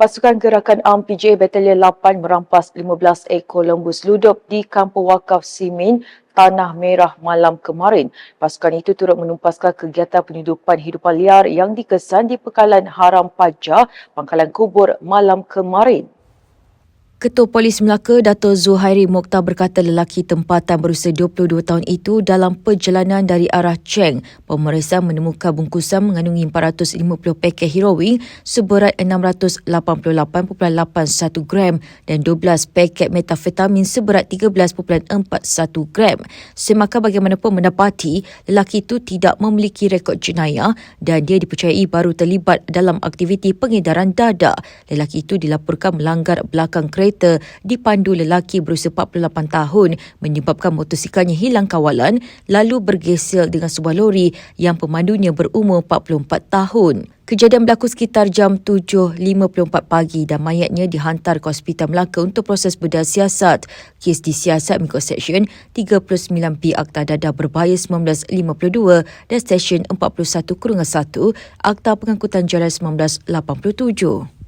Pasukan Gerakan Am PJ Batalion 8 merampas 15 ekor lembu seludup di Kampung Wakaf Simin, Tanah Merah malam kemarin. Pasukan itu turut menumpaskan kegiatan penyeludupan hidupan liar yang dikesan di Pekalan Haram Pajar, Pangkalan Kubur malam kemarin. Ketua Polis Melaka Dato' Zuhairi Mokhtar berkata lelaki tempatan berusia 22 tahun itu dalam perjalanan dari arah Cheng. Pemeriksaan menemukan bungkusan mengandungi 450 paket heroin seberat 688.81 gram dan 12 paket metafetamin seberat 13.41 gram. Semakan bagaimanapun mendapati lelaki itu tidak memiliki rekod jenayah dan dia dipercayai baru terlibat dalam aktiviti pengedaran dadah. Lelaki itu dilaporkan melanggar belakang kereta kereta dipandu lelaki berusia 48 tahun menyebabkan motosikalnya hilang kawalan lalu bergesel dengan sebuah lori yang pemandunya berumur 44 tahun. Kejadian berlaku sekitar jam 7.54 pagi dan mayatnya dihantar ke Hospital Melaka untuk proses bedah siasat. Kes disiasat mengikut Seksyen 39B Akta Dadah Berbahaya 1952 dan Seksyen 41 Kurungan 1 Akta Pengangkutan Jalan 1987.